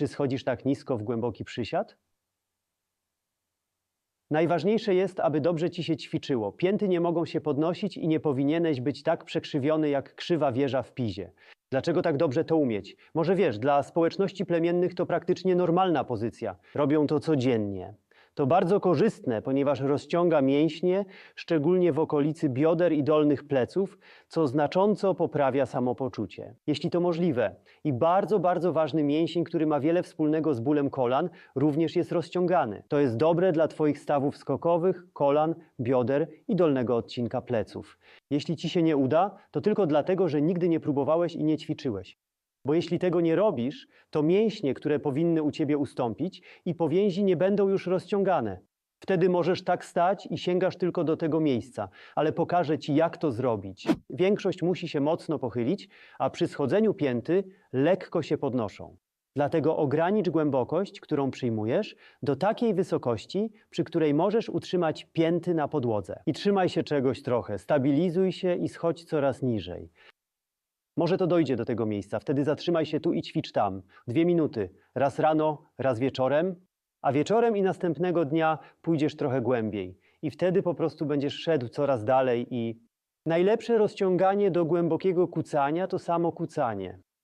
Czy schodzisz tak nisko w głęboki przysiad? Najważniejsze jest, aby dobrze ci się ćwiczyło. Pięty nie mogą się podnosić i nie powinieneś być tak przekrzywiony jak krzywa wieża w Pizie. Dlaczego tak dobrze to umieć? Może wiesz, dla społeczności plemiennych to praktycznie normalna pozycja. Robią to codziennie. To bardzo korzystne, ponieważ rozciąga mięśnie, szczególnie w okolicy bioder i dolnych pleców, co znacząco poprawia samopoczucie. Jeśli to możliwe. I bardzo, bardzo ważny mięsień, który ma wiele wspólnego z bólem kolan, również jest rozciągany. To jest dobre dla Twoich stawów skokowych, kolan, bioder i dolnego odcinka pleców. Jeśli Ci się nie uda, to tylko dlatego, że nigdy nie próbowałeś i nie ćwiczyłeś. Bo jeśli tego nie robisz, to mięśnie, które powinny u ciebie ustąpić i powięzi nie będą już rozciągane. Wtedy możesz tak stać i sięgasz tylko do tego miejsca, ale pokażę ci, jak to zrobić. Większość musi się mocno pochylić, a przy schodzeniu pięty lekko się podnoszą. Dlatego ogranicz głębokość, którą przyjmujesz, do takiej wysokości, przy której możesz utrzymać pięty na podłodze. I trzymaj się czegoś trochę, stabilizuj się i schodź coraz niżej. Może to dojdzie do tego miejsca. Wtedy zatrzymaj się tu i ćwicz tam. Dwie minuty. Raz rano, raz wieczorem. A wieczorem i następnego dnia pójdziesz trochę głębiej. I wtedy po prostu będziesz szedł coraz dalej i... Najlepsze rozciąganie do głębokiego kucania to samo kucanie.